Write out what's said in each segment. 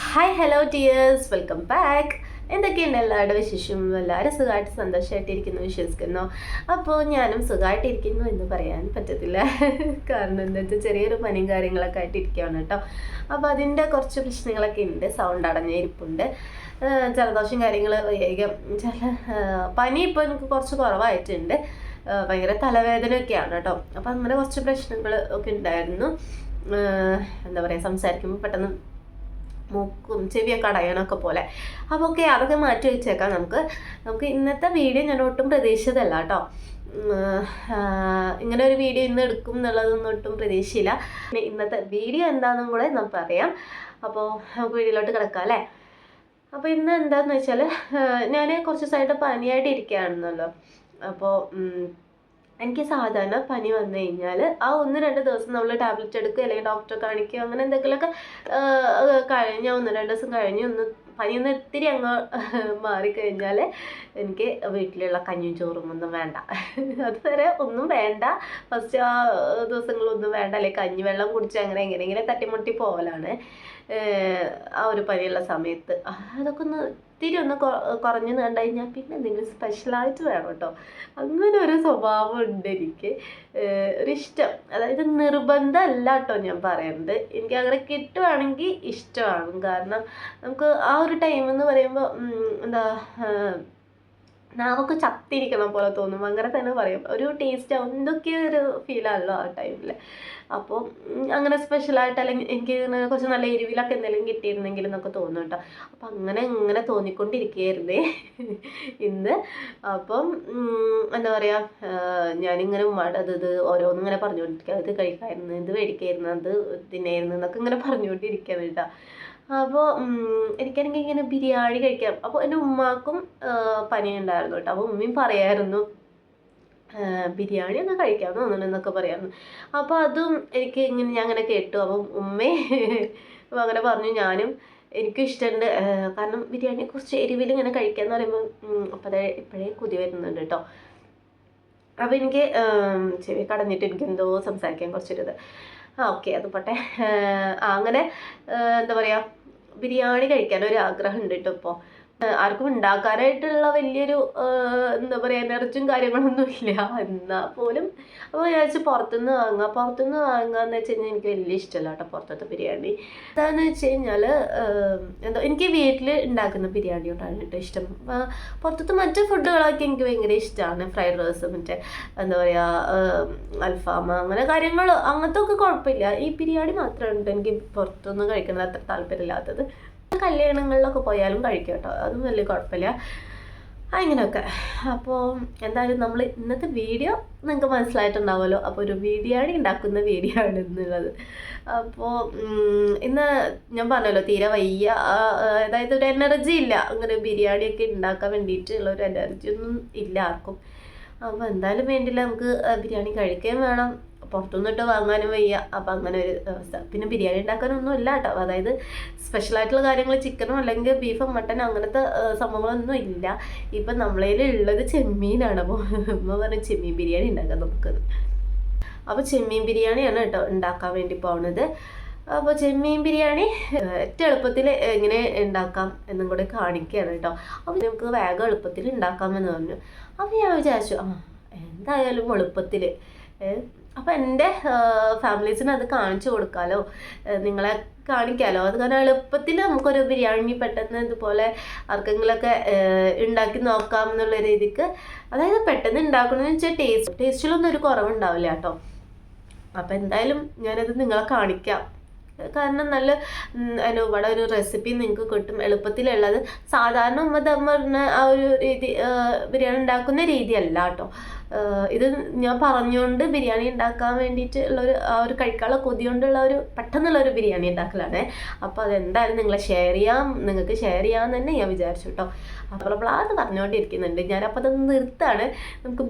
Hi hello dears welcome back എന്തൊക്കെയുണ്ട് എല്ലാവരുടെ വിശേഷം? എല്ലാവരും സുഖമായിട്ട് സന്തോഷമായിട്ടിരിക്കുന്നു വിശ്വസിക്കുന്നു. അപ്പോൾ ഞാനും സുഖമായിട്ടിരിക്കുന്നു എന്ന് പറയാൻ പറ്റത്തില്ല. കാരണം എന്താ വെച്ചാൽ ചെറിയൊരു പനിയും കാര്യങ്ങളൊക്കെ ആയിട്ട് ഇരിക്കുകയാണ് കേട്ടോ. അപ്പോൾ അതിന്റെ കുറച്ച് പ്രശ്നങ്ങളൊക്കെ ഉണ്ട്. സൗണ്ട് അടഞ്ഞിരിപ്പുണ്ട് ജലദോഷം കാര്യങ്ങൾ വേഗം ചില പനി ഇപ്പോൾ എനിക്ക് കുറച്ച് കുറവായിട്ടുണ്ട്. ഭയങ്കര തലവേദനയൊക്കെയാണ് കേട്ടോ. അപ്പോൾ അങ്ങനെ കുറച്ച് പ്രശ്നങ്ങൾ ഒക്കെ ഉണ്ടായിരുന്നു. എന്താ പറയുക സംസാരിക്കുമ്പോൾ പെട്ടെന്ന് മൂക്കും ചെവിയൊക്കെ അടയണമൊക്കെ പോലെ. അപ്പോൾ ഓക്കെ അതൊക്കെ മാറ്റി വെച്ചേക്കാം നമുക്ക്. നമുക്ക് ഇന്നത്തെ വീഡിയോ ഞാൻ ഒട്ടും പ്രതീക്ഷിച്ചതല്ല കേട്ടോ. ഇങ്ങനെ ഒരു വീഡിയോ ഇന്ന് എടുക്കും എന്നുള്ളതൊന്നും ഒട്ടും പ്രതീക്ഷയില്ല പിന്നെ ഇന്നത്തെ വീഡിയോ എന്താണെന്നും കൂടെ നമുക്ക് അറിയാം അപ്പോൾ നമുക്ക് വീഡിയോയിലോട്ട് കിടക്കാം അല്ലേ? അപ്പോൾ ഇന്ന് എന്താണെന്ന് വെച്ചാൽ ഞാൻ കുറച്ച് ദിവസമായിട്ട് പനിയായിട്ട് ഇരിക്കുകയാണെന്നല്ലോ അപ്പോൾ എനിക്ക് സാധാരണ പനി വന്നു കഴിഞ്ഞാൽ ആ ഒന്ന് രണ്ട് ദിവസം നമ്മൾ ടാബ്ലറ്റ് എടുക്കുക അല്ലെങ്കിൽ ഡോക്ടറെ കാണിക്കുക അങ്ങനെ എന്തെങ്കിലുമൊക്കെ കഴിഞ്ഞ ഒന്ന് രണ്ട് ദിവസം കഴിഞ്ഞ് ഒന്ന് പനി ഒന്ന് ഇത്തിരി അങ്ങ് മാറിക്കഴിഞ്ഞാൽ എനിക്ക് വീട്ടിലുള്ള കഞ്ഞും ചോറും ഒന്നും വേണ്ട. അതുവരെ ഒന്നും വേണ്ട. ഫസ്റ്റ് ആ ദിവസങ്ങളൊന്നും വേണ്ട. അല്ലെങ്കിൽ കഞ്ഞിവെള്ളം കുടിച്ച് അങ്ങനെ എങ്ങനെയെങ്കിലും തട്ടിമുട്ടി പോകലാണ് ആ ഒരു പനിയുള്ള സമയത്ത്. അതൊക്കെ ഒന്ന് ഇത്തിരി ഒന്ന് കുറഞ്ഞു കണ്ടു കഴിഞ്ഞാൽ പിന്നെ എന്തെങ്കിലും സ്പെഷ്യലായിട്ട് വേണം കേട്ടോ. അങ്ങനെ ഒരു സ്വഭാവം ഉണ്ട് എനിക്ക്. ഒരിഷ്ടം അതായത് നിർബന്ധമല്ല കേട്ടോ ഞാൻ പറയുന്നത് എനിക്ക് അങ്ങനെ കിട്ടുവാണെങ്കിൽ ഇഷ്ടമാണ്. കാരണം നമുക്ക് ആ ഒരു ടൈം എന്ന് പറയുമ്പോൾ എന്താ നാവൊക്കെ ചത്തിരിക്കണം പോലെ തോന്നും. അങ്ങനെ തന്നെ പറയും. ഒരു ടേസ്റ്റ് എന്തൊക്കെ ഒരു ഫീലാണല്ലോ ആ ടൈമിൽ അപ്പോൾ അങ്ങനെ സ്പെഷ്യലായിട്ട് അല്ലെങ്കിൽ എനിക്ക് ഇങ്ങനെ കുറച്ച് നല്ല എരിവിലൊക്കെ എന്തെങ്കിലും കിട്ടിയിരുന്നെങ്കിൽ എന്നൊക്കെ തോന്നും കേട്ടോ. അപ്പം അങ്ങനെ ഇങ്ങനെ തോന്നിക്കൊണ്ടിരിക്കുകയായിരുന്നേ. ഇന്ന് അപ്പം എന്താ പറയുക ഞാനിങ്ങനെ ഉമ്മാട് അത് ഇത് ഓരോന്നും ഇങ്ങനെ പറഞ്ഞുകൊണ്ടിരിക്കുക ഇത് കഴിക്കായിരുന്നു ഇത് മേടിക്കായിരുന്നു അത് തിന്നായിരുന്നു എന്നൊക്കെ ഇങ്ങനെ പറഞ്ഞുകൊണ്ടിരിക്കുകയാണ് കേട്ടോ. അപ്പോൾ എനിക്കാണെങ്കിൽ ഇങ്ങനെ ബിരിയാണി കഴിക്കാം. അപ്പോൾ എന്റെ ഉമ്മാക്കും പനി ഉണ്ടായിരുന്നു കേട്ടോ. അപ്പോൾ ഉമ്മയും പറയായിരുന്നു ബിരിയാണി ഒന്ന് കഴിക്കാൻ തോന്നുന്നു എന്നൊക്കെ പറയായിരുന്നു. അപ്പോൾ അതും എനിക്ക് ഇങ്ങനെ ഞാൻ അങ്ങനെ കേട്ടു. അപ്പം ഉമ്മേ അങ്ങനെ പറഞ്ഞു. ഞാനും എനിക്കും ഇഷ്ടമുണ്ട് കാരണം ബിരിയാണിയെ കുറച്ച് എരിവിൽ ഇങ്ങനെ കഴിക്കാന്ന് പറയുമ്പോൾ അപ്പോൾ അത് ഇപ്പോഴേ കുതി വരുന്നുണ്ട് കേട്ടോ. അപ്പോൾ എനിക്ക് ചെവി കടഞ്ഞിട്ട് എനിക്ക് എന്തോ സംസാരിക്കാൻ കുറച്ചൊരിത്. ആ ഓക്കെ അത് പോട്ടെ. അങ്ങനെ എന്താ പറയുക ബിരിയാണി കഴിക്കാൻ ഒരു ആഗ്രഹം ഉണ്ട് കേട്ടോ ഇപ്പോൾ ആർക്കും ഉണ്ടാക്കാനായിട്ടുള്ള വലിയൊരു എന്താ പറയുക എനർജിയും കാര്യങ്ങളൊന്നും ഇല്ല. എന്നാൽ പോലും അപ്പോൾ വിചാരിച്ച് പുറത്തുനിന്ന് വാങ്ങുക പുറത്തുനിന്ന് വാങ്ങുക എന്ന് വെച്ച് കഴിഞ്ഞാൽ എനിക്ക് വലിയ ഇഷ്ടമല്ല കേട്ടോ പുറത്തത്തെ ബിരിയാണി. എന്താണെന്ന് വെച്ച് കഴിഞ്ഞാൽ എന്താ എനിക്ക് വീട്ടിൽ ഉണ്ടാക്കുന്ന ബിരിയാണിയോടാണ് കേട്ടോ ഇഷ്ടം. പുറത്തത്തെ മറ്റ് ഫുഡുകളൊക്കെ എനിക്ക് ഭയങ്കര ഇഷ്ടമാണ്. ഫ്രൈഡ് റൈസ് മറ്റേ എന്താ പറയുക അൽഫാമ അങ്ങനെ കാര്യങ്ങൾ അങ്ങനത്തെ ഒക്കെ കുഴപ്പമില്ല. ഈ ബിരിയാണി മാത്രമാണ് എനിക്ക് പുറത്തൊന്നും കഴിക്കുന്നത് അത്ര താല്പര്യമില്ലാത്തത്. കല്യാണങ്ങളിലൊക്കെ പോയാലും കഴിക്കും കേട്ടോ. അതും വലിയ കുഴപ്പമില്ല. അങ്ങനെയൊക്കെ അപ്പോൾ എന്തായാലും നമ്മൾ ഇന്നത്തെ വീഡിയോ നിങ്ങൾക്ക് മനസ്സിലായിട്ടുണ്ടാവുമല്ലോ. അപ്പോൾ ഒരു ബിരിയാണി ഉണ്ടാക്കുന്ന വീഡിയോ ആണ് അപ്പോൾ ഇന്ന് ഞാൻ പറഞ്ഞല്ലോ തീരെ വയ്യ. അതായത് ഒരു എനർജി ഇല്ല. അങ്ങനെ ബിരിയാണിയൊക്കെ ഉണ്ടാക്കാൻ വേണ്ടിയിട്ടുള്ള ഒരു എനർജി ഒന്നും ഇല്ല ആർക്കും. അപ്പോൾ എന്തായാലും വേണ്ടില്ല നമുക്ക് ബിരിയാണി കഴിക്കുകയും വേണം. പുറത്തുനിന്നിട്ട് വാങ്ങാനും വയ്യ. അപ്പം അങ്ങനെ ഒരു അവസ്ഥ. പിന്നെ ബിരിയാണി ഉണ്ടാക്കാനൊന്നും ഇല്ല കേട്ടോ. അതായത് സ്പെഷ്യലായിട്ടുള്ള കാര്യങ്ങൾ ചിക്കനോ അല്ലെങ്കിൽ ബീഫോ മട്ടനോ അങ്ങനത്തെ സംഭവങ്ങളൊന്നും ഇല്ല. ഇപ്പം നമ്മളതിൽ ഉള്ളത് ചെമ്മീനാണ്. അപ്പോൾ ഉമ്മ പറഞ്ഞു ചെമ്മീൻ ബിരിയാണി ഉണ്ടാക്കാൻ നോക്കുന്നത് അപ്പോൾ ചെമ്മീൻ ബിരിയാണിയാണ് കേട്ടോ ഉണ്ടാക്കാൻ വേണ്ടി പോകുന്നത് അപ്പോൾ ചെമ്മീൻ ബിരിയാണി ഏറ്റവും എളുപ്പത്തിൽ എങ്ങനെ ഉണ്ടാക്കാം എന്നും കൂടെ കാണിക്കുകയാണ് കേട്ടോ. അപ്പോൾ നമുക്ക് വേഗം എളുപ്പത്തിൽ ഉണ്ടാക്കാമെന്ന് പറഞ്ഞു. അപ്പോൾ ഞാൻ വിചാരിച്ചു ആ എന്തായാലും എളുപ്പത്തിൽ അപ്പോൾ എന്റെ ഫാമിലീസിന് അത് കാണിച്ചു കൊടുക്കാമല്ലോ നിങ്ങളെ കാണിക്കാമല്ലോ അത് കാരണം എളുപ്പത്തിൽ നമുക്കൊരു ബിരിയാണി പെട്ടെന്ന് ഇതുപോലെ ആർക്കെങ്കിലുമൊക്കെ ഉണ്ടാക്കി നോക്കാം എന്നുള്ള രീതിക്ക്. അതായത് പെട്ടെന്ന് ഉണ്ടാക്കണമെന്ന് വെച്ചാൽ ടേസ്റ്റ് ടേസ്റ്റിലൊന്നും ഒരു കുറവുണ്ടാവില്ല കേട്ടോ. അപ്പം എന്തായാലും ഞാനത് നിങ്ങളെ കാണിക്കാം. കാരണം നല്ല ഇവിടെ ഒരു റെസിപ്പി നിങ്ങൾക്ക് കിട്ടും എളുപ്പത്തിലുള്ളത്. സാധാരണ ഉമ്മ ദം പറഞ്ഞ ആ ഒരു രീതി ബിരിയാണി ഉണ്ടാക്കുന്ന രീതിയല്ല കേട്ടോ. ഇത് ഞാൻ പറഞ്ഞുകൊണ്ട് ബിരിയാണി ഉണ്ടാക്കാൻ വേണ്ടിയിട്ട് ഉള്ള ഒരു ആ ഒരു കഴിക്കാനുള്ള കൊതി കൊണ്ടുള്ള ഒരു പെട്ടെന്നുള്ള ഒരു ബിരിയാണി ഉണ്ടാക്കലാണ്. അപ്പോൾ അതെന്തായാലും നിങ്ങളെ ഷെയർ ചെയ്യാം. നിങ്ങൾക്ക് ഷെയർ ചെയ്യാമെന്ന് തന്നെ ഞാൻ വിചാരിച്ചു കേട്ടോ അപ്പോൾ അത് പറഞ്ഞുകൊണ്ടിരിക്കുന്നുണ്ട്. ഞാനപ്പോൾ അത് നിർത്താണ്. നമുക്ക്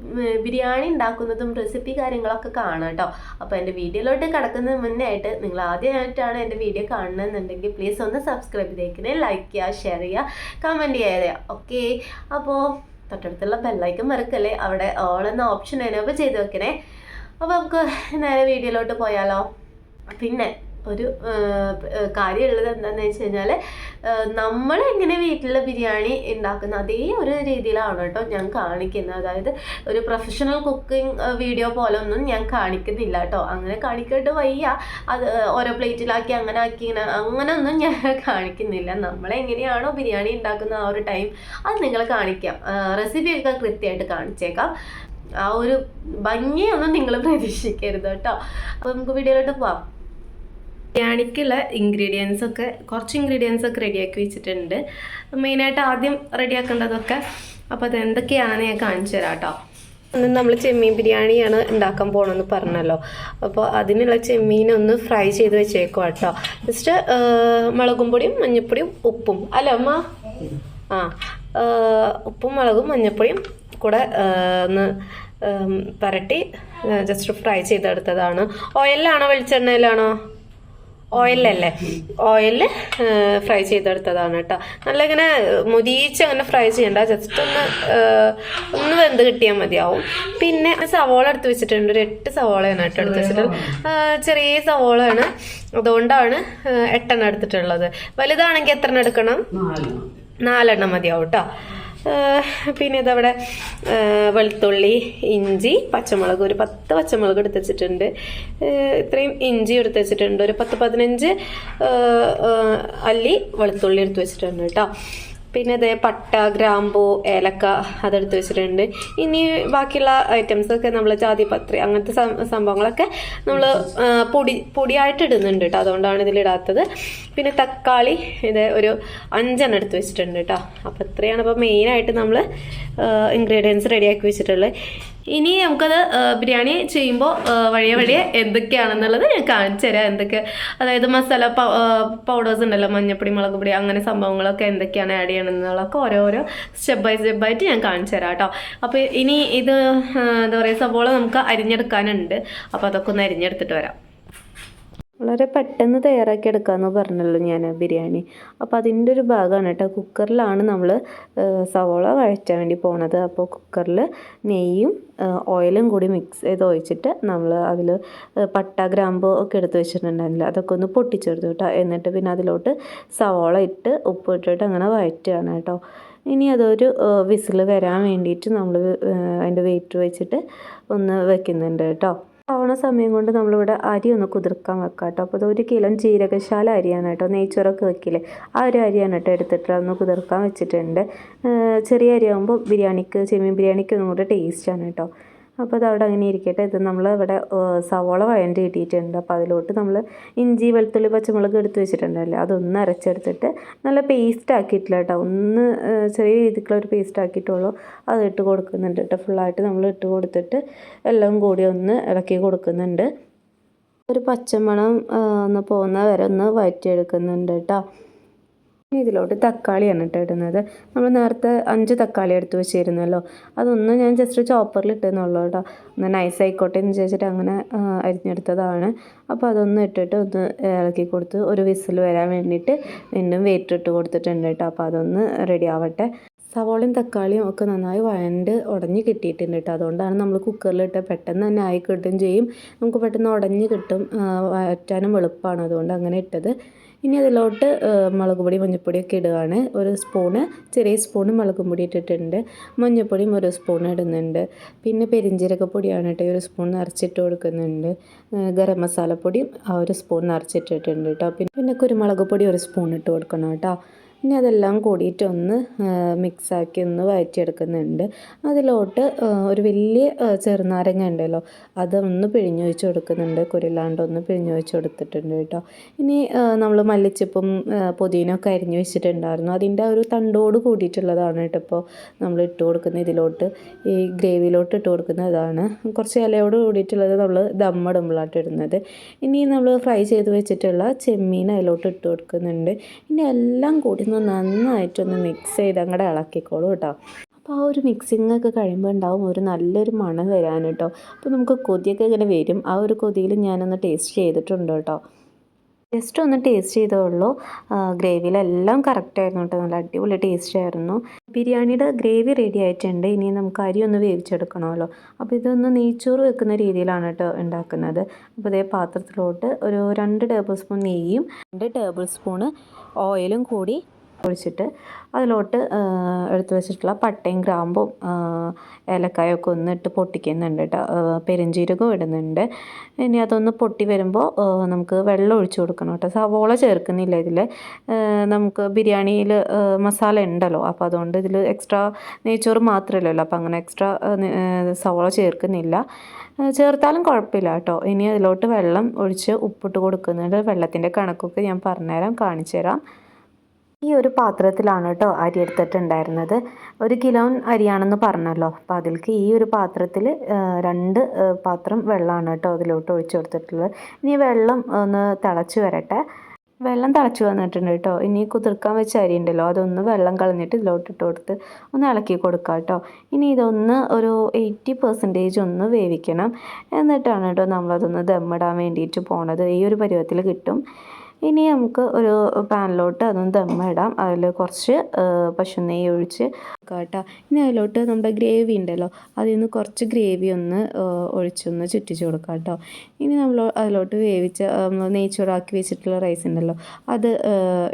ബിരിയാണി ഉണ്ടാക്കുന്നതും റെസിപ്പി കാര്യങ്ങളൊക്കെ കാണാം കേട്ടോ അപ്പോൾ എന്റെ വീഡിയോയിലോട്ട് കിടക്കുന്നതിന് മുന്നേ ആയിട്ട് നിങ്ങൾ ആദ്യമായിട്ടാണ് എന്റെ വീഡിയോ കാണണമെന്നുണ്ടെങ്കിൽ പ്ലീസ് ഒന്ന് സബ്സ്ക്രൈബ് ചെയ്തേക്കണേ. ലൈക്ക് ചെയ്യുക ഷെയർ ചെയ്യുക കമന്റ് ചെയ്യുക. ഓക്കെ അപ്പോൾ തൊട്ടടുത്തുള്ള ബെല്ലൈക്കും മറക്കല്ലേ? അവിടെ ഓൾ എന്ന ഓപ്ഷൻ എനേബിൾ ചെയ്ത് വെക്കണേ. അപ്പോൾ നമുക്ക് നേരെ വീഡിയോയിലോട്ട് പോയാലോ. പിന്നെ ഒരു കാര്യമുള്ളത് എന്താണെന്ന് വെച്ച് കഴിഞ്ഞാൽ നമ്മൾ എങ്ങനെ വീട്ടിലെ ബിരിയാണി ഉണ്ടാക്കുന്ന അതേ ഒരു രീതിയിലാണ് കേട്ടോ ഞാൻ കാണിക്കുന്നത്. അതായത് ഒരു പ്രൊഫഷണൽ കുക്കിംഗ് വീഡിയോ പോലെ ഒന്നും ഞാൻ കാണിക്കുന്നില്ല കേട്ടോ. അങ്ങനെ കാണിക്കട്ട് വയ്യ. അത് ഓരോ പ്ലേറ്റിലാക്കി അങ്ങനെ ആക്കി ഇങ്ങനെ അങ്ങനെ ഒന്നും ഞാൻ കാണിക്കുന്നില്ല. നമ്മളെങ്ങനെയാണോ ബിരിയാണി ഉണ്ടാക്കുന്ന ആ ഒരു ടൈം അത് നിങ്ങൾ കാണിക്കാം. റെസിപ്പിയൊക്കെ കൃത്യമായിട്ട് കാണിച്ചേക്കാം. ആ ഒരു ഭംഗിയൊന്നും നിങ്ങൾ പ്രതീക്ഷിക്കരുത് കേട്ടോ. അപ്പോൾ നമുക്ക് വീഡിയോയിലോട്ട് പോവാം. ബിരിയാണിക്കുള്ള ഇൻഗ്രീഡിയൻസ് ഒക്കെ കുറച്ച് ഇൻഗ്രീഡിയൻസ് ഒക്കെ റെഡിയാക്കി വെച്ചിട്ടുണ്ട്. മെയിനായിട്ട് ആദ്യം റെഡിയാക്കേണ്ടതൊക്കെ അപ്പോൾ അത് എന്തൊക്കെയാണെന്ന് ഞാൻ കാണിച്ചു തരാം കേട്ടോ നമ്മൾ ചെമ്മീൻ ബിരിയാണിയാണ് ഉണ്ടാക്കാൻ പോകണമെന്ന് പറഞ്ഞല്ലോ. അപ്പോൾ അതിനുള്ള ചെമ്മീൻ ഒന്ന് ഫ്രൈ ചെയ്ത് വെച്ചേക്കും കേട്ടോ ജസ്റ്റ് മുളകും പൊടിയും മഞ്ഞൾപ്പൊടിയും ഉപ്പും. അല്ല അമ്മ? ആ ഉപ്പും മുളകും മഞ്ഞൾപ്പൊടിയും കൂടെ ഒന്ന് പരട്ടി ജസ്റ്റ് ഫ്രൈ ചെയ്തെടുത്തതാണ്. ഓയിലാണോ വെളിച്ചെണ്ണയിലാണോ? ഓയിലല്ലേ? ഓയിൽ ഫ്രൈ ചെയ്തെടുത്തതാണ് കേട്ടോ. നല്ല ഇങ്ങനെ മുതിച്ച് അങ്ങനെ ഫ്രൈ ചെയ്യണ്ട. ജസ്റ്റ് ഒന്ന് ഒന്ന് വെന്ത് കിട്ടിയാൽ മതിയാവും. പിന്നെ സവോള എടുത്ത് വെച്ചിട്ടുണ്ട്. ഒരു എട്ട് സവോളയാണ് കേട്ടോ എടുത്ത് വെച്ചിട്ട് ചെറിയ സവോളയാണ്. അതുകൊണ്ടാണ് എട്ടെണ്ണം എടുത്തിട്ടുള്ളത്. വലുതാണെങ്കിൽ എത്ര എണ്ണം എടുക്കണം നാലെണ്ണം മതിയാവും കേട്ടോ. പിന്നെ ഇതവിടെ വെളുത്തുള്ളി ഇഞ്ചി പച്ചമുളക് ഒരു പത്ത് പച്ചമുളക് എടുത്ത് വെച്ചിട്ടുണ്ട്. ഇത്രയും ഇഞ്ചി എടുത്ത് വെച്ചിട്ടുണ്ട്. ഒരു പത്ത് പതിനഞ്ച് അല്ലി വെളുത്തുള്ളി എടുത്ത് വെച്ചിട്ടുണ്ട് കേട്ടോ. പിന്നെ അതേ പട്ട ഗ്രാമ്പൂ ഏലക്ക അതെടുത്ത് വെച്ചിട്ടുണ്ട്. ഇനി ബാക്കിയുള്ള ഐറ്റംസ് ഒക്കെ നമ്മൾ ജാതിപത്രി അങ്ങനത്തെ സംഭവങ്ങളൊക്കെ നമ്മൾ പൊടി പൊടിയായിട്ട് ഇടുന്നുണ്ട് കേട്ടോ അതുകൊണ്ടാണ് ഇതിലിടാത്തത് പിന്നെ തക്കാളി ഇത് ഒരു അഞ്ചെണ്ണം എടുത്ത് വെച്ചിട്ടുണ്ട് കേട്ടോ അപ്പോൾ ഇത്രയാണ് ഇപ്പോൾ മെയിനായിട്ട് നമ്മൾ ഇൻഗ്രീഡിയൻസ് റെഡിയാക്കി വെച്ചിട്ടുള്ളത്. ഇനി നമുക്കത് ബിരിയാണി ചെയ്യുമ്പോൾ വഴിയെ വഴിയെ എന്തൊക്കെയാണെന്നുള്ളത് ഞാൻ കാണിച്ചു തരാം. എന്തൊക്കെ അതായത് മസാല പൗഡേഴ്സ് ഉണ്ടല്ലോ മഞ്ഞപ്പൊടി മുളക് പൊടി അങ്ങനെ സംഭവങ്ങളൊക്കെ എന്തൊക്കെയാണ് ആഡ് ചെയ്യണമെന്നുള്ളതൊക്കെ ഓരോരോ സ്റ്റെപ്പ് ബൈ സ്റ്റെപ്പ് ആയിട്ട് ഞാൻ കാണിച്ചു തരാം കേട്ടോ. അപ്പോൾ ഇനി ഇത് എന്താ പറയുക സവോള നമുക്ക് അരിഞ്ഞെടുക്കാനുണ്ട്. അപ്പോൾ അതൊക്കെ ഒന്ന് അരിഞ്ഞെടുത്തിട്ട് വരാം. വളരെ പെട്ടെന്ന് തയ്യാറാക്കി എടുക്കാമെന്ന് പറഞ്ഞല്ലോ ഞാൻ ബിരിയാണി. അപ്പോൾ അതിന്റെ ഒരു ഭാഗമാണ് കേട്ടോ. കുക്കറിലാണ് നമ്മൾ സവോള വഴറ്റാൻ വേണ്ടി പോണത്. അപ്പോൾ കുക്കറിൽ നെയ്യും ഓയിലും കൂടി മിക്സ് ചെയ്ത് ഒഴിച്ചിട്ട് നമ്മൾ അതിൽ പട്ട ഗ്രാമ്പ് ഒക്കെ എടുത്ത് വെച്ചിട്ടുണ്ടായിരുന്നില്ല. അതൊക്കെ ഒന്ന് പൊട്ടിച്ചെടുത്തു കേട്ടോ. എന്നിട്ട് പിന്നെ അതിലോട്ട് സവോള ഇട്ട് ഉപ്പ് ഇട്ടിട്ട് അങ്ങനെ വഴറ്റുകയാണ് കേട്ടോ. ഇനി അതൊരു വിസിൽ വരാൻ വേണ്ടിയിട്ട് നമ്മൾ അതിന്റെ വെയിറ്റ് വെച്ചിട്ട് ഒന്ന് വെക്കുന്നുണ്ട് കേട്ടോ. ആവണ സമയം കൊണ്ട് നമ്മളിവിടെ അരി ഒന്ന് കുതിർക്കാൻ വെക്കാം കേട്ടോ അപ്പോൾ ഒരു കിലോ ജീരകശാല അരിയാണ് കേട്ടോ നെയ്ച്ചോറൊക്കെ വെക്കില്ലേ? ആ ഒരു അരിയാണ് കേട്ടോ എടുത്തിട്ട് ഒന്ന് കുതിർക്കാൻ വെച്ചിട്ടുണ്ട്. ചെറിയ അരിയാകുമ്പോൾ ബിരിയാണിക്ക് ചെമ്മീൻ ബിരിയാണിക്ക് ഒന്നും കൂടെ ടേസ്റ്റാണ് കേട്ടോ അപ്പോൾ അത് അവിടെ അങ്ങനെ ഇരിക്കട്ടെ. ഇത് നമ്മൾ ഇവിടെ സവോള വഴണ്ടി കിട്ടിയിട്ടുണ്ട് അപ്പോൾ അതിലോട്ട് നമ്മൾ ഇഞ്ചി വെളുത്തുള്ളി പച്ചമുളക് എടുത്ത് വെച്ചിട്ടുണ്ടല്ലോ? അതൊന്ന് അരച്ചെടുത്തിട്ട് നല്ല പേസ്റ്റ് ആക്കിയിട്ടില്ല കേട്ടോ. ഒന്ന് ചെറിയ രീതിക്കുള്ള ഒരു പേസ്റ്റ് ആക്കിയിട്ടുള്ളൂ. അത് ഇട്ട് കൊടുക്കുന്നുണ്ട് കേട്ടോ. ഫുള്ളായിട്ട് നമ്മൾ ഇട്ട് കൊടുത്തിട്ട് എല്ലാം കൂടി ഒന്ന് ഇളക്കി കൊടുക്കുന്നുണ്ട്. ഒരു പച്ചമണം ഒന്ന് പോകുന്ന വരെ ഒന്ന് വഴറ്റിയെടുക്കുന്നുണ്ട് കേട്ടോ. ഇതിലോട്ട് തക്കാളിയാണ് കേട്ടോ ഇടുന്നത്. നമ്മൾ നേരത്തെ അഞ്ച് തക്കാളി എടുത്ത് വെച്ചിരുന്നല്ലോ. അതൊന്ന് ഞാൻ ജസ്റ്റ് ചോപ്പറിൽ ഇട്ടെന്നുള്ളൂ കേട്ടോ ഒന്ന് നൈസ് ആയിക്കോട്ടെ എന്ന് വിചാരിച്ചിട്ട് അങ്ങനെ അരിഞ്ഞെടുത്തതാണ്. അപ്പോൾ അതൊന്ന് ഇട്ടിട്ട് ഒന്ന് ഇളക്കി കൊടുത്ത് ഒരു വിസിൽ വരാൻ വേണ്ടിയിട്ട് വീണ്ടും വെയിറ്റ് ഇട്ട് കൊടുത്തിട്ടുണ്ട് കേട്ടോ അപ്പോൾ അതൊന്ന് റെഡി ആവട്ടെ. സവോളയും തക്കാളിയും ഒക്കെ നന്നായി വഴണ്ട് ഉടഞ്ഞ് കിട്ടിയിട്ടുണ്ട് കേട്ടോ അതുകൊണ്ടാണ് നമ്മൾ കുക്കറിലിട്ട് പെട്ടെന്ന് തന്നെ ആയി കിട്ടുകയും ചെയ്യും. നമുക്ക് പെട്ടെന്ന് ഉടഞ്ഞ് കിട്ടും വഴറ്റാനും എളുപ്പമാണ് അതുകൊണ്ട് അങ്ങനെ ഇട്ടത്. ഇനി അതിലോട്ട് മുളക് പൊടി മഞ്ഞൾപ്പൊടിയൊക്കെ ഇടുകയാണ്. ഒരു സ്പൂണ് ചെറിയ സ്പൂണ് മുളകും പൊടി ഇട്ടിട്ടുണ്ട്. മഞ്ഞൾപ്പൊടിയും ഒരു സ്പൂൺ ഇടുന്നുണ്ട്. പിന്നെ പെരിഞ്ജീരകപ്പൊടിയാണ് കേട്ടോ ഒരു സ്പൂൺ നിറച്ചിട്ട് കൊടുക്കുന്നുണ്ട്. ഗരം ഗരം മസാലപ്പൊടിയും ആ ഒരു സ്പൂൺ നിറച്ചിട്ടിട്ടുണ്ട് കേട്ടോ. പിന്നെ പിന്നെ കുരുമുളക് പൊടി ഒരു സ്പൂൺ ഇട്ട് കൊടുക്കണം കേട്ടോ. ഇനി അതെല്ലാം കൂടിയിട്ട് ഒന്ന് മിക്സാക്കി ഒന്ന് വഴറ്റിയെടുക്കുന്നുണ്ട് അതിലോട്ട് ഒരു വലിയ ചെറുനാരങ്ങ ഉണ്ടല്ലോ അതൊന്ന് പിഴിഞ്ഞൊഴിച്ച് കൊടുക്കുന്നുണ്ട്. കുരില്ലാണ്ട് ഒന്ന് പിഴിഞ്ഞൊഴിച്ച് കൊടുത്തിട്ടുണ്ട് കേട്ടോ. ഇനി നമ്മൾ മല്ലിച്ചപ്പും പുതിനൊക്കെ അരിഞ്ഞു വെച്ചിട്ടുണ്ടായിരുന്നു. അതിന്റെ ഒരു തണ്ടോട് കൂടിയിട്ടുള്ളതാണ് കേട്ടോ ഇപ്പോൾ നമ്മൾ ഇട്ട് കൊടുക്കുന്ന ഇതിലോട്ട് ഈ ഗ്രേവിയിലോട്ട് ഇട്ട് കൊടുക്കുന്നതാണ് കുറച്ച് ഇലയോട് കൂടിയിട്ടുള്ളത് നമ്മൾ ദമ്മിടുമ്പോഴാണ് ഇടുന്നത്. ഇനി നമ്മൾ ഫ്രൈ ചെയ്ത് വെച്ചിട്ടുള്ള ചെമ്മീൻ അതിലോട്ട് ഇട്ട് കൊടുക്കുന്നുണ്ട്. ഇനി എല്ലാം കൂടി ഒന്ന് നന്നായിട്ടൊന്ന് മിക്സ് ചെയ്ത് അങ്ങോട്ട് ഇളക്കിക്കോളൂ കേട്ടോ. അപ്പോൾ ആ ഒരു മിക്സിംഗ് ഒക്കെ കഴിയുമ്പോൾ ഉണ്ടാവും ഒരു നല്ലൊരു മണം വരാൻ കേട്ടോ. അപ്പോൾ നമുക്ക് കൊതിയൊക്കെ ഇങ്ങനെ വരും. ആ ഒരു കൊതിയിൽ ഞാനൊന്ന് ടേസ്റ്റ് ചെയ്തിട്ടുണ്ട് കേട്ടോ. ജസ്റ്റ് ഒന്ന് ടേസ്റ്റ് ചെയ്തോളൂ ഗ്രേവിയിലെല്ലാം കറക്റ്റായിരുന്നു കേട്ടോ. നല്ല അടിപൊളി ടേസ്റ്റ് ആയിരുന്നു. ബിരിയാണിയുടെ ഗ്രേവി റെഡി ആയിട്ടുണ്ട്. ഇനി നമുക്ക് അരി ഒന്ന് വേവിച്ചെടുക്കണമല്ലോ. അപ്പോൾ ഇതൊന്ന് നെയ്ച്ചോറ് വെക്കുന്ന രീതിയിലാണ് കേട്ടോ ഉണ്ടാക്കുന്നത് അപ്പോൾ ഇതേ പാത്രത്തിലോട്ട് ഒരു രണ്ട് ടേബിൾ സ്പൂൺ നെയ്യും രണ്ട് ടേബിൾ സ്പൂണ് ഓയിലും കൂടി ഒഴിച്ചിട്ട് അതിലോട്ട് എടുത്തു വെച്ചിട്ടുള്ള പട്ടയും ഗ്രാമ്പും ഏലക്കായൊക്കെ ഒന്ന് ഇട്ട് പൊട്ടിക്കുന്നുണ്ട് കേട്ടോ. പെരുംജീരകവും ഇടുന്നുണ്ട്. ഇനി അതൊന്ന് പൊട്ടി വരുമ്പോൾ നമുക്ക് വെള്ളം ഒഴിച്ചു കൊടുക്കണം കേട്ടോ. സവോള ചേർക്കുന്നില്ല ഇതിൽ. നമുക്ക് ബിരിയാണിയിൽ മസാല ഉണ്ടല്ലോ. അപ്പോൾ അതുകൊണ്ട് ഇതിൽ എക്സ്ട്രാ നെയ്ച്ചോറ് മാത്രമല്ലല്ലോ. അപ്പോൾ അങ്ങനെ എക്സ്ട്രാ സവോള ചേർക്കുന്നില്ല. ചേർത്താലും കുഴപ്പമില്ല കേട്ടോ. ഇനി അതിലോട്ട് വെള്ളം ഒഴിച്ച് ഉപ്പിട്ട് കൊടുക്കുന്നുണ്ട്. വെള്ളത്തിന്റെ കണക്കൊക്കെ ഞാൻ പറഞ്ഞുതരാം. കാണിച്ചു തരാം ഈ ഒരു പാത്രത്തിലാണ് കേട്ടോ അരി എടുത്തിട്ടുണ്ടായിരുന്നത്. ഒരു കിലോ അരിയാണെന്ന് പറഞ്ഞല്ലോ. അപ്പോൾ അതിൽക്ക് ഈ ഒരു പാത്രത്തിൽ രണ്ട് പാത്രം വെള്ളമാണ് കേട്ടോ അതിലോട്ട് ഒഴിച്ചു കൊടുത്തിട്ടുള്ളത്. ഇനി വെള്ളം ഒന്ന് തിളച്ച് വരട്ടെ. വെള്ളം തിളച്ച് വന്നിട്ടുണ്ട് കേട്ടോ ഇനി കുതിർക്കാൻ വെച്ച അരി ഉണ്ടല്ലോ അതൊന്ന് വെള്ളം കളഞ്ഞിട്ട് ഇതിലോട്ട് ഇട്ട് കൊടുത്ത് ഒന്ന് ഇളക്കി കൊടുക്കുക കേട്ടോ ഇനി ഇതൊന്ന് ഒരു എയ്റ്റി പെർസെന്റേജ് ഒന്ന് വേവിക്കണം. എന്നിട്ടാണ് കേട്ടോ നമ്മളതൊന്ന് ദമ്മിടാൻ വേണ്ടിയിട്ട് പോണത്. ഈ ഒരു പരുവത്തിൽ കിട്ടും. ഇനി നമുക്ക് ഒരു പാനിലോട്ട് അതൊന്ന് ദമ്മിടാം അതിൽ കുറച്ച് പശു നെയ്യ് ഒഴിച്ച് കേട്ടോ. ഇനി അതിലോട്ട് നമ്മുടെ ഗ്രേവി ഉണ്ടല്ലോ അതിൽ നിന്ന് കുറച്ച് ഗ്രേവി ഒന്ന് ഒഴിച്ചൊന്ന് ചുറ്റിച്ച് കൊടുക്കാം കേട്ടോ. ഇനി നമ്മൾ അതിലോട്ട് വേവിച്ച നെയ്ച്ചോറാക്കി വെച്ചിട്ടുള്ള റൈസ് ഉണ്ടല്ലോ അത്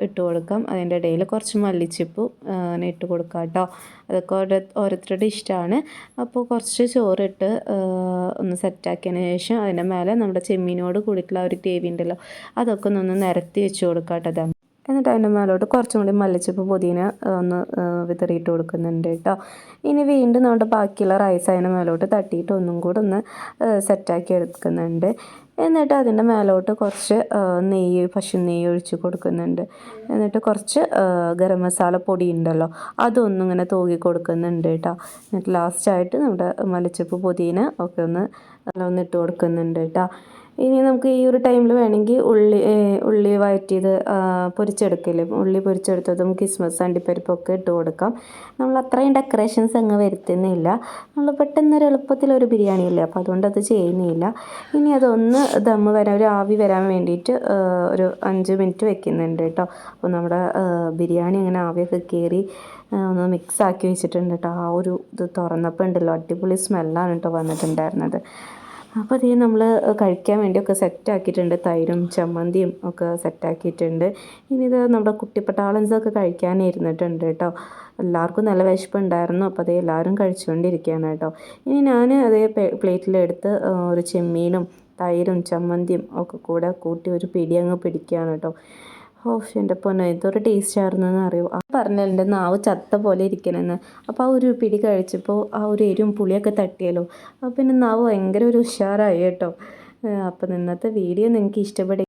ഇട്ട് കൊടുക്കാം. അതിന്റെ ഇടയിൽ കുറച്ച് മല്ലിച്ചിപ്പും ഇട്ട് കൊടുക്കാം കേട്ടോ. അതൊക്കെ ഓരോ ഓരോരുത്തരുടെ ഇഷ്ടമാണ് അപ്പോൾ കുറച്ച് ചോറിട്ട് ഒന്ന് സെറ്റാക്കിയതിന് ശേഷം അതിന്റെ മേലെ നമ്മുടെ ചെമ്മീനോട് കൂടിയിട്ടുള്ള ഒരു ഗ്രേവി ഉണ്ടല്ലോ അതൊക്കെ ഒന്ന് നിരത്തി വെച്ച് കൊടുക്കാം കേട്ടോ എന്നിട്ട് അതിന്റെ മേലോട്ട് കുറച്ചും കൂടി മല്ലിച്ചപ്പ് പുതിന ഒന്ന് വിതറിയിട്ട് കൊടുക്കുന്നുണ്ട് കേട്ടോ. ഇനി വീണ്ടും നമ്മുടെ ബാക്കിയുള്ള റൈസ് അതിന്റെ മേലോട്ട് തട്ടിയിട്ട് ഒന്നും കൂടെ ഒന്ന് സെറ്റാക്കി എടുക്കുന്നുണ്ട്. എന്നിട്ട് അതിന്റെ മേലോട്ട് കുറച്ച് നെയ്യ് പശു നെയ്യ് ഒഴിച്ച് കൊടുക്കുന്നുണ്ട്. എന്നിട്ട് കുറച്ച് ഗരം മസാല പൊടി ഉണ്ടല്ലോ അതൊന്നും ഇങ്ങനെ തൂകി കൊടുക്കുന്നുണ്ട് കേട്ടോ. എന്നിട്ട് ലാസ്റ്റായിട്ട് നമ്മുടെ മല്ലിച്ചപ്പ് പുതിന ഒക്കെ ഒന്ന് ഒന്ന് ഇട്ട് കൊടുക്കുന്നുണ്ട് കേട്ടോ. ഇനി നമുക്ക് ഈ ഒരു ടൈമിൽ വേണമെങ്കിൽ ഉള്ളി ഉള്ളി വഴറ്റിയത് പൊരിച്ചെടുക്കില്ലേ ഉള്ളി പൊരിച്ചെടുത്തതും കിസ്മസ് അണ്ടിപ്പരിപ്പൊക്കെ ഇട്ട് കൊടുക്കാം. നമ്മൾ അത്രയും ഡെക്കറേഷൻസ് അങ്ങ് വരുത്തുന്നില്ല. നമ്മൾ പെട്ടെന്നൊരു എളുപ്പത്തിലൊരു ബിരിയാണി ഇല്ല അപ്പോൾ അതുകൊണ്ട് അത് ചെയ്യുന്നില്ല. ഇനി അതൊന്ന് ദമ്മ് വരാൻ ഒരു ആവി വരാൻ വേണ്ടിയിട്ട് ഒരു അഞ്ച് മിനിറ്റ് വെക്കുന്നുണ്ട് കേട്ടോ. അപ്പോൾ നമ്മുടെ ബിരിയാണി അങ്ങനെ ആവിയൊക്കെ കയറി ഒന്ന് മിക്സ് ആക്കി വെച്ചിട്ടുണ്ട് കേട്ടോ. ആ ഒരു ഇത് തുറന്നപ്പോൾ ഉണ്ടല്ലോ. അടിപൊളി സ്മെല്ലാണ് കേട്ടോ വന്നിട്ടുണ്ടായിരുന്നത്. അപ്പോൾ അതേ നമ്മൾ കഴിക്കാൻ വേണ്ടിയൊക്കെ സെറ്റാക്കിയിട്ടുണ്ട്. തൈരും ചമ്മന്തിയും ഒക്കെ സെറ്റാക്കിയിട്ടുണ്ട്. ഇനി ഇത് നമ്മുടെ കുട്ടിപ്പട്ടാളൻസൊക്കെ കഴിക്കാൻ ഇരുന്നിട്ടുണ്ട് കേട്ടോ. എല്ലാവർക്കും നല്ല വിശപ്പുണ്ടായിരുന്നു. അപ്പോൾ അതേ എല്ലാവരും കഴിച്ചുകൊണ്ടിരിക്കുകയാണ് കേട്ടോ. ഇനി ഞാൻ അതേ പ്ലേറ്റിലെടുത്ത് ഒരു ചെമ്മീനും തൈരും ചമ്മന്തിയും ഒക്കെ കൂടെ കൂട്ടി ഒരു പിടി അങ്ങ് പിടിക്കുകയാണ് കേട്ടോ. ഓഫ് എന്റെ പൊന്നെ ഇതൊരു ടേസ്റ്റ് ആയിരുന്നെന്ന് അറിയോ? ആ പറഞ്ഞ എന്റെ നാവ് ചത്ത പോലെ ഇരിക്കണമെന്ന് അപ്പോൾ ആ ഒരു പിടി കഴിച്ചപ്പോൾ ആ ഒരു എരിവും പുളിയൊക്കെ തട്ടിയല്ലോ. അപ്പോൾ പിന്നെ നാവ് ഭയങ്കര ഒരു ഉഷാറായി കേട്ടോ. അപ്പം ഇന്നത്തെ വീഡിയോ നിങ്ങൾക്ക് ഇഷ്ടപ്പെടും